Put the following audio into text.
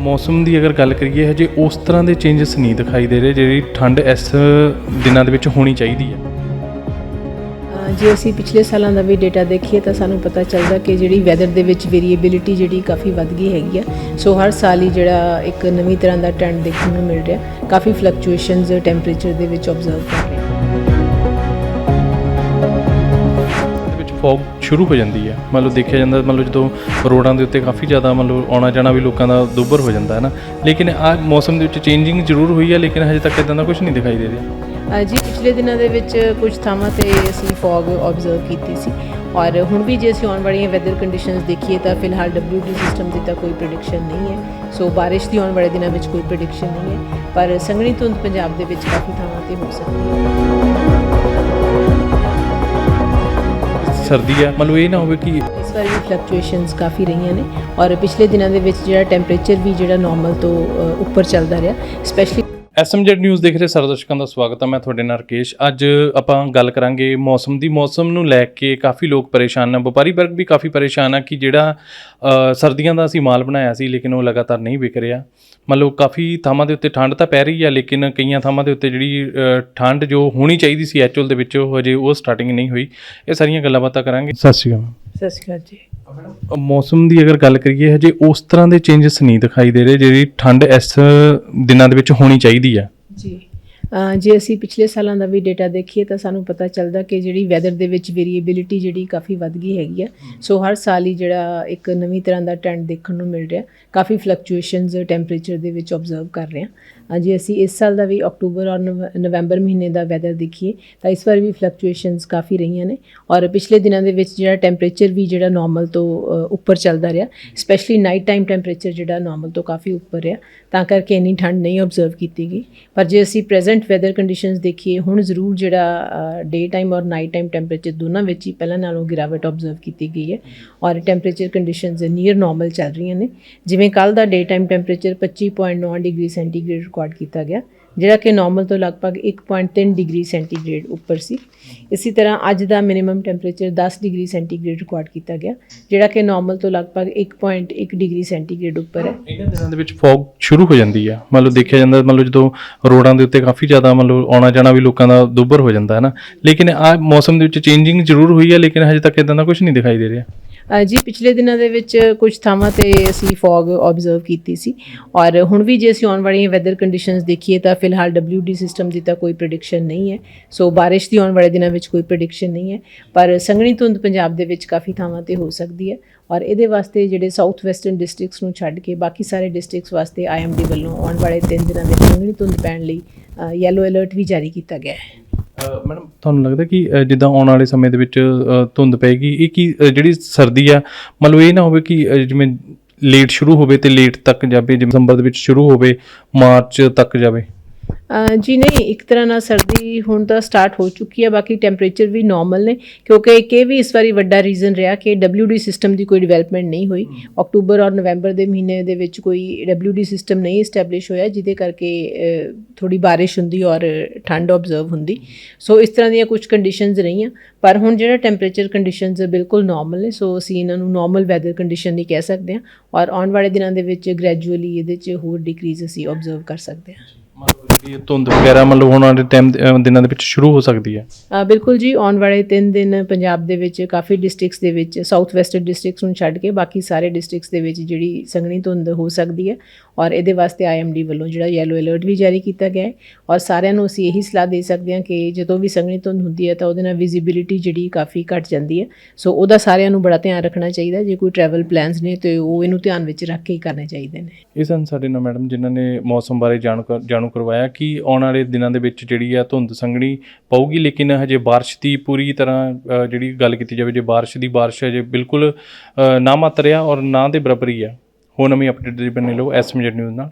ਮੌਸਮ ਦੀ ਅਗਰ ਗੱਲ ਕਰੀਏ, ਹਜੇ ਉਸ ਤਰ੍ਹਾਂ ਦੇ ਚੇਂਜਸ ਨਹੀਂ ਦਿਖਾਈ ਦੇ ਰਹੇ ਜਿਹੜੀ ਠੰਡ ਇਸ ਦਿਨਾਂ ਦੇ ਵਿੱਚ ਹੋਣੀ ਚਾਹੀਦੀ ਹੈ। ਜੇ ਅਸੀਂ ਪਿਛਲੇ ਸਾਲਾਂ ਦਾ ਵੀ ਡੇਟਾ ਦੇਖੀਏ, ਤਾਂ ਸਾਨੂੰ ਪਤਾ ਚੱਲਦਾ ਕਿ ਜਿਹੜੀ ਵੈਦਰ ਦੇ ਵਿੱਚ ਵੇਰੀਏਬਿਲਿਟੀ ਜਿਹੜੀ ਕਾਫੀ ਵੱਧ ਗਈ ਹੈਗੀ ਆ। ਸੋ ਹਰ ਸਾਲ ਹੀ ਜਿਹੜਾ ਇੱਕ ਨਵੀਂ ਤਰ੍ਹਾਂ ਦਾ ਟ੍ਰੈਂਡ ਦੇਖਣ ਨੂੰ ਮਿਲ ਰਿਹਾ। ਕਾਫੀ ਫਲਕਚੁਏਸ਼ਨਸ ਟੈਂਪਰੇਚਰ ਦੇ ਵਿੱਚ ਆਬਜ਼ਰਵ ਕਰ ਰਹੇ ਫੌਗ ਸ਼ੁਰੂ ਹੋ ਜਾਂਦੀ ਹੈ। ਮੰਨ ਲਓ ਦੇਖਿਆ ਜਾਂਦਾ, ਮੰਨ ਲਓ ਜਦੋਂ ਰੋਡਾਂ ਦੇ ਉੱਤੇ ਕਾਫੀ ਜ਼ਿਆਦਾ ਮੰਨ ਲਓ ਆਉਣਾ ਜਾਣਾ ਵੀ ਲੋਕਾਂ ਦਾ ਦੁੱਭਰ ਹੋ ਜਾਂਦਾ ਹੈ ਨਾ। ਲੇਕਿਨ ਆ ਮੌਸਮ ਦੇ ਵਿੱਚ ਚੇਂਜਿੰਗ ਜ਼ਰੂਰ ਹੋਈ ਹੈ, ਲੇਕਿਨ ਹਜੇ ਤੱਕ ਇਦਾਂ ਦਾ ਕੁਝ ਨਹੀਂ ਦਿਖਾਈ ਦੇ ਰਿਹਾ। ਜੀ, ਪਿਛਲੇ ਦਿਨਾਂ ਦੇ ਵਿੱਚ ਕੁਝ ਥਾਵਾਂ ਤੇ ਅਸੀਂ ਫੌਗ ਆਬਜ਼ਰਵ ਕੀਤੀ ਸੀ। ਔਰ ਹੁਣ ਵੀ ਜੇ ਅਸੀਂ ਆਉਣ ਵਾਲੀਆਂ ਵੈਦਰ ਕੰਡੀਸ਼ਨਸ ਦੇਖੀਏ ਤਾਂ ਫਿਲਹਾਲ WD ਸਿਸਟਮ ਦੀ ਤਾਂ ਕੋਈ ਪ੍ਰੈਡਿਕਸ਼ਨ ਨਹੀਂ ਹੈ। ਸੋ ਬਾਰਿਸ਼ ਦੀ ਆਉਣ ਵਾਲੇ ਦਿਨਾਂ ਵਿੱਚ ਕੋਈ ਪ੍ਰੈਡਿਕਸ਼ਨ ਨਹੀਂ ਹੈ। ਪਰ ਸੰਘਣੀ ਧੁੰਦ ਪੰਜਾਬ ਦੇ ਵਿੱਚ ਕਾਫੀ ਥਾਵਾਂ ਤੇ ਹੋ ਸਕਦੀ ਹੈ। ਸਰਦੀ ਆ। ਮਤਲਬ ਇਹ ਨਾ ਹੋਵੇ ਕਿ ਇਸ ਵਾਰ ਵੀ ਫਲਕਚੁਏਸ਼ਨਸ ਕਾਫੀ ਰਹੀਆਂ ਨੇ ਔਰ ਪਿਛਲੇ ਦਿਨਾਂ ਦੇ ਵਿੱਚ ਜਿਹੜਾ ਟੈਂਪਰੇਚਰ ਵੀ ਜਿਹੜਾ ਨਾਰਮਲ ਤੋਂ ਅ, ਉੱਪਰ ਚੱਲਦਾ ਰਿਹਾ ਸਪੈਸ਼ਲੀ ਐਸਐਮਜੈਡ ਨਿਊਜ਼ ਦੇਖ ਰਹੇ ਸਾਰੇ ਦਰਸ਼ਕਾਂ ਦਾ ਸਵਾਗਤ ਹੈ ਮੈਂ ਤੁਹਾਡੇ ਨਾਲ ਰਕੇਸ਼। ਅੱਜ ਆਪਾਂ ਗੱਲ ਕਰਾਂਗੇ ਮੌਸਮ ਦੀ। ਮੌਸਮ ਨੂੰ ਲੈ ਕੇ ਕਾਫੀ ਲੋਕ ਪਰੇਸ਼ਾਨ ਨੇ। ਵਪਾਰੀ ਵਰਗ ਵੀ ਕਾਫੀ ਪਰੇਸ਼ਾਨ ਆ ਕਿ ਜਿਹੜਾ ਸਰਦੀਆਂ ਦਾ ਅਸੀਂ ਮਾਲ ਬਣਾਇਆ ਸੀ ਲੇਕਿਨ ਉਹ ਲਗਾਤਾਰ ਨਹੀਂ ਵਿਕ ਰਿਹਾ। ਮੰਨ ਲਓ ਕਾਫੀ ਥਾਵਾਂ ਦੇ ਉੱਤੇ ਠੰਡ ਤਾਂ ਪੈ ਰਹੀ ਹੈ ਲੇਕਿਨ ਕਈਆਂ ਥਾਵਾਂ ਦੇ ਉੱਤੇ ਜਿਹੜੀ ਠੰਡ ਜੋ ਹੋਣੀ ਚਾਹੀਦੀ ਸੀ ਐਕਚੁਅਲ ਦੇ ਵਿੱਚ ਉਹ ਹਜੇ ਉਹ ਸਟਾਰਟਿੰਗ ਨਹੀਂ ਹੋਈ। ਇਹ ਸਾਰੀਆਂ ਗੱਲਾਂ ਬਾਤਾਂ ਕਰਾਂਗੇ। ਸਤਿ ਸ਼੍ਰੀ ਅਕਾਲ। ਸਤਿ ਸ਼੍ਰੀ ਅਕਾਲ ਜੀ। ਮੌਸਮ ਦੀ ਅਗਰ ਗੱਲ ਕਰੀਏ, ਹਜੇ ਉਸ ਤਰ੍ਹਾਂ ਦੇ ਚੇਂਜਸ ਨਹੀਂ ਦਿਖਾਈ ਦੇ ਰਹੇ ਜਿਹੜੀ ਠੰਡ ਇਸ ਦਿਨਾਂ ਦੇ ਵਿੱਚ ਹੋਣੀ ਚਾਹੀਦੀ ਆ। ਜੀ। ਜੇ ਅਸੀਂ ਪਿਛਲੇ ਸਾਲਾਂ ਦਾ ਵੀ ਡੇਟਾ ਦੇਖੀਏ ਤਾਂ ਸਾਨੂੰ ਪਤਾ ਚੱਲਦਾ ਕਿ ਜਿਹੜੀ ਵੈਦਰ ਦੇ ਵਿੱਚ ਵੇਰੀਏਬਿਲਿਟੀ ਜਿਹੜੀ ਕਾਫੀ ਵੱਧ ਗਈ ਹੈਗੀ ਆ। ਸੋ ਹਰ ਸਾਲ ਹੀ ਜਿਹੜਾ ਇੱਕ ਨਵੀਂ ਤਰ੍ਹਾਂ ਦਾ ਟ੍ਰੈਂਡ ਦੇਖਣ ਨੂੰ ਮਿਲ ਰਿਹਾ। ਕਾਫੀ ਫਲਕਚੁਏਸ਼ਨਸ ਟੈਂਪਰੇਚਰ ਦੇ ਵਿੱਚ ਆਬਜ਼ਰਵ ਕਰ ਰਹੇ ਹਾਂ ਜੇ ਅਸੀਂ ਇਸ ਸਾਲ ਦਾ ਵੀ ਅਕਤੂਬਰ ਔਰ ਨਵ- ਨਵੰਬਰ ਮਹੀਨੇ ਦਾ ਵੈਦਰ ਦੇਖੀਏ, ਤਾਂ ਇਸ ਵਾਰ ਵੀ ਫਲਕਚੁਏਸ਼ਨਸ ਕਾਫੀ ਰਹੀਆਂ ਨੇ ਔਰ ਪਿਛਲੇ ਦਿਨਾਂ ਦੇ ਵਿੱਚ ਜਿਹੜਾ ਟੈਂਪਰੇਚਰ ਵੀ ਜਿਹੜਾ ਨਾਰਮਲ ਤੋਂ ਉੱਪਰ ਚੱਲਦਾ ਰਿਹਾ ਸਪੈਸ਼ਲੀ ਨਾਈਟ ਟਾਈਮ ਟੈਂਪਰੇਚਰ ਜਿਹੜਾ ਨਾਰਮਲ ਤੋਂ ਕਾਫੀ ਉੱਪਰ ਰਿਹਾ, ਤਾਂ ਕਰਕੇ ਇੰਨੀ ਠੰਡ ਨਹੀਂ ਆਬਜ਼ਰਵ ਕੀਤੀ ਗਈ। ਪਰ ਜੇ ਅਸੀਂ ਪ੍ਰੈਜ਼ੈਂਟ ਵੈਦਰ ਕੰਡੀਸ਼ਨਸ ਦੇਖੀਏ, ਹੁਣ ਜ਼ਰੂਰ ਜਿਹੜਾ ਡੇ ਟਾਈਮ ਔਰ ਨਾਈਟ ਟਾਈਮ ਟੈਂਪਰੇਚਰ ਦੋਨਾਂ ਵਿੱਚ ਹੀ ਪਹਿਲਾਂ ਨਾਲੋਂ ਗਿਰਾਵਟ ਆਬਜ਼ਰਵ ਕੀਤੀ ਗਈ ਹੈ ਔਰ ਟੈਂਪਰੇਚਰ ਕੰਡੀਸ਼ਨਸ ਨੀਅਰ ਨਾਰਮਲ ਚੱਲ ਰਹੀਆਂ ਨੇ। ਜਿਵੇਂ ਕੱਲ ਦਾ day time temperature 25.9 degree centigrade record ਕੀਤਾ ਗਿਆ, ਜਿਹੜਾ ਕਿ ਨਾਰਮਲ ਤੋਂ ਲਗਭਗ 1.3 ਡਿਗਰੀ ਸੈਂਟੀਗ੍ਰੇਡ ਉੱਪਰ ਸੀ। ਇਸੇ ਤਰ੍ਹਾਂ ਅੱਜ ਦਾ minimum temperature 10 degree centigrade record ਕੀਤਾ ਗਿਆ, ਜਿਹੜਾ ਕਿ ਨਾਰਮਲ ਤੋਂ ਲਗਭਗ 1.1 ਡਿਗਰੀ ਸੈਂਟੀਗ੍ਰੇਡ ਉੱਪਰ ਹੈ। ਇਹਨਾਂ ਦਿਨਾਂ ਦੇ ਵਿੱਚ ਫੌਗ ਸ਼ੁਰੂ ਹੋ ਜਾਂਦੀ ਹੈ ਮੰਨ ਲਓ ਦੇਖਿਆ ਜਾਂਦਾ, ਮੰਨ ਲਓ ਜਦੋਂ ਰੋਡਾਂ ਦੇ ਉੱਤੇ ਕਾਫੀ ਜ਼ਿਆਦਾ ਮੰਨ ਲਓ ਆਉਣਾ ਜਾਣਾ ਵੀ ਲੋਕਾਂ ਦਾ ਦੁੱਭਰ ਹੋ ਜਾਂਦਾ ਹੈ ਨਾ ਲੇਕਿਨ ਆ ਮੌਸਮ ਦੇ ਵਿੱਚ ਚੇਂਜਿੰਗ ਜ਼ਰੂਰ ਹੋਈ ਹੈ ਲੇਕਿਨ ਹਜੇ ਤੱਕ ਇਦਾਂ ਦਾ ਕੁਝ ਨਹੀਂ ਦਿਖਾਈ ਦੇ ਰਿਹਾ। ਜੀ, ਪਿਛਲੇ ਦਿਨਾਂ ਦੇ ਵਿੱਚ ਕੁਝ ਥਾਵਾਂ ਤੇ ਅਸੀਂ ਫੌਗ ਆਬਜ਼ਰਵ ਕੀਤੀ ਸੀ ਔਰ ਹੁਣ ਵੀ ਜੇ ਅਸੀਂ ਆਉਣ ਵਾਲੀਆਂ ਵੈਦਰ ਕੰਡੀਸ਼ਨਸ ਦੇਖੀਏ ਤਾਂ ਫਿਲਹਾਲ WD ਸਿਸਟਮ ਦੀ ਤਾਂ ਕੋਈ ਪ੍ਰੈਡਿਕਸ਼ਨ ਨਹੀਂ ਹੈ। ਸੋ ਬਾਰਿਸ਼ ਦੀ ਆਉਣ ਵਾਲੇ ਦਿਨਾਂ ਵਿੱਚ ਕੋਈ ਪ੍ਰੈਡਿਕਸ਼ਨ ਨਹੀਂ ਹੈ, ਪਰ ਸੰਘਣੀ ਧੁੰਦ ਪੰਜਾਬ ਦੇ ਵਿੱਚ ਕਾਫੀ ਥਾਵਾਂ ਤੇ ਹੋ ਸਕਦੀ ਹੈ ਔਰ ਇਹਦੇ ਵਾਸਤੇ ਜਿਹੜੇ ਸਾਊਥ ਵੈਸਟਰਨ ਡਿਸਟ੍ਰਿਕਟਸ ਨੂੰ ਛੱਡ ਕੇ ਬਾਕੀ ਸਾਰੇ ਡਿਸਟ੍ਰਿਕਟਸ ਵਾਸਤੇ IMD ਵੱਲੋਂ ਆਉਣ ਵਾਲੇ 3 ਦਿਨਾਂ ਵਿੱਚ ਸੰਘਣੀ ਧੁੰਦ ਪੈਣ ਲਈ ਯੈਲੋ ਅਲਰਟ ਵੀ ਜਾਰੀ ਕੀਤਾ ਗਿਆ ਹੈ। ਮੈਡਮ, ਤੁਹਾਨੂੰ ਲੱਗਦਾ ਕਿ ਜਿੱਦਾਂ ਆਉਣ ਵਾਲੇ ਸਮੇਂ ਦੇ ਵਿੱਚ ਧੁੰਦ ਪਏਗੀ, ਇਹ ਕੀ ਜਿਹੜੀ ਸਰਦੀ ਆ, ਮਤਲਬ ਇਹ ਨਾ ਹੋਵੇ ਕਿ ਜਿਵੇਂ ਲੇਟ ਸ਼ੁਰੂ ਹੋਵੇ ਤੇ ਲੇਟ ਤੱਕ ਜਾਵੇ, ਜਿਵੇਂ ਦਸੰਬਰ ਦੇ ਵਿੱਚ ਸ਼ੁਰੂ ਹੋਵੇ, ਮਾਰਚ ਤੱਕ ਜਾਵੇ। ਜੀ ਨਹੀਂ ਇੱਕ ਤਰ੍ਹਾਂ ਨਾਲ ਸਰਦੀ ਹੁਣ ਤਾਂ ਸਟਾਰਟ ਹੋ ਚੁੱਕੀ ਹੈ ਬਾਕੀ ਟੈਂਪਰੇਚਰ ਵੀ ਨਾਰਮਲ ਨੇ ਕਿਉਂਕਿ ਇੱਕ ਇਹ ਵੀ ਇਸ ਵਾਰੀ ਵੱਡਾ ਰੀਜ਼ਨ ਰਿਹਾ ਕਿ WD ਸਿਸਟਮ ਦੀ ਕੋਈ ਡਿਵੈਲਪਮੈਂਟ ਨਹੀਂ ਹੋਈ। ਅਕਤੂਬਰ ਔਰ ਨਵੰਬਰ ਦੇ ਮਹੀਨੇ ਦੇ ਵਿੱਚ ਕੋਈ WD ਸਿਸਟਮ ਨਹੀਂ ਸਟੈਬਲਿਸ਼ ਹੋਇਆ ਜਿਹਦੇ ਕਰਕੇ ਥੋੜੀ ਬਾਰਿਸ਼ ਹੁੰਦੀ ਔਰ ਠੰਡ ਆਬਜ਼ਰਵ ਹੁੰਦੀ। ਸੋ ਇਸ ਤਰ੍ਹਾਂ ਦੀਆਂ ਕੁਝ ਕੰਡੀਸ਼ਨਸ ਰਹੀਆਂ ਪਰ ਹੁਣ ਜਿਹੜਾ ਟੈਂਪਰੇਚਰ ਕੰਡੀਸ਼ਨਸ ਬਿਲਕੁਲ ਨਾਰਮਲ ਨੇ ਸੋ ਅਸੀਂ ਇਹਨਾਂ ਨੂੰ ਨਾਰਮਲ ਵੈਦਰ ਕੰਡੀਸ਼ਨ ਹੀ ਕਹਿ ਸਕਦੇ ਹਾਂ ਔਰ ਆਉਣ ਵਾਲੇ ਦਿਨਾਂ ਦੇ ਵਿੱਚ ਗ੍ਰੈਜੂਅਲੀ ਇਹਦੇ 'ਚ ਹੋਰ ਡਿਕਰੀਜ਼ ਅਸੀਂ ਆਬਜ਼ਰਵ ਕਰ ਸਕਦੇ ਹਾਂ। ਮੰਨ ਲਓ ਜਿਹੜੀ ਇਹ ਧੁੰਦ ਵਗੈਰਾ ਮੰਨ ਲਓ ਹੁਣ ਵਾਲੇ ਟਾਈਮ ਦਿਨਾਂ ਦੇ ਵਿੱਚ ਸ਼ੁਰੂ ਹੋ ਸਕਦੀ ਹੈ? ਬਿਲਕੁਲ ਜੀ ਆਉਣ ਵਾਲੇ 3 ਦਿਨ ਪੰਜਾਬ ਦੇ ਵਿੱਚ ਕਾਫੀ ਡਿਸਟ੍ਰਿਕਟਸ ਦੇ ਵਿੱਚ ਸਾਊਥ ਵੈਸਟਰਨ ਡਿਸਟ੍ਰਿਕਟਸ ਨੂੰ ਛੱਡ ਕੇ ਬਾਕੀ ਸਾਰੇ ਡਿਸਟ੍ਰਿਕਟਸ ਦੇ ਵਿੱਚ ਜਿਹੜੀ ਸੰਘਣੀ ਧੁੰਦ ਹੋ ਸਕਦੀ ਹੈ ਔਰ ਇਹਦੇ ਵਾਸਤੇ ਆਈਐਮਡੀ ਵੱਲੋਂ ਜਿਹੜਾ ਯੈਲੋ ਅਲਰਟ ਵੀ ਜਾਰੀ ਕੀਤਾ ਗਿਆ ਹੈ ਔਰ ਸਾਰਿਆਂ ਨੂੰ ਅਸੀਂ ਇਹੀ ਸਲਾਹ ਦੇ ਸਕਦੇ ਹਾਂ ਕਿ ਜਦੋਂ ਵੀ ਸੰਘਣੀ ਧੁੰਦ ਹੁੰਦੀ ਹੈ ਤਾਂ ਉਹਦੇ ਨਾਲ ਵਿਜ਼ਿਬਿਲਿਟੀ ਜਿਹੜੀ ਕਾਫੀ ਘਟ ਜਾਂਦੀ ਹੈ। ਸੋ ਉਹਦਾ ਸਾਰਿਆਂ ਨੂੰ ਬੜਾ ਧਿਆਨ ਰੱਖਣਾ ਚਾਹੀਦਾ ਜੇ ਕੋਈ ਟਰੈਵਲ ਪਲਾਨਸ ਨੇ ਤੇ ਉਹ ਇਹਨੂੰ ਧਿਆਨ ਵਿੱਚ ਰੱਖ ਕੇ ਹੀ ਕਰਨੇ ਚਾਹੀਦੇ ਨੇ। ਇਹ ਸਨ ਸਾਡੇ ਨਾਲ ਮੈਡਮ ਜਿਨ੍ਹਾਂ ਨੇ ਮੌਸਮ ਬਾਰੇ ਜਾਣੂ ਕਰ- ਕਰਵਾਇਆ ਕਿ ਆਉਣ ਵਾਲੇ ਦਿਨਾਂ ਦੇ ਵਿੱਚ ਜਿਹੜੀ ਆ ਧੁੰਦ ਸੰਘਣੀ ਪਊਗੀ, ਲੇਕਿਨ ਹਜੇ ਬਾਰਿਸ਼ ਦੀ ਪੂਰੀ ਤਰ੍ਹਾਂ ਜਿਹੜੀ ਗੱਲ ਕੀਤੀ ਜਾਵੇ, ਜੇ ਬਾਰਿਸ਼ ਦੀ ਬਾਰਿਸ਼ ਹਜੇ ਬਿਲਕੁਲ ਨਾ ਮਾਤਰ ਆ ਔਰ ਨਾ ਦੇ ਬਰਾਬਰ ਹੀ ਆ। ਹੋਰ ਨਵੀਂ ਅਪਡੇਟ ਦੇ ਬਣੇ ਲਓ ਐਸਐਮਜੈਡ ਨਿਊਜ਼ ਨਾਲ।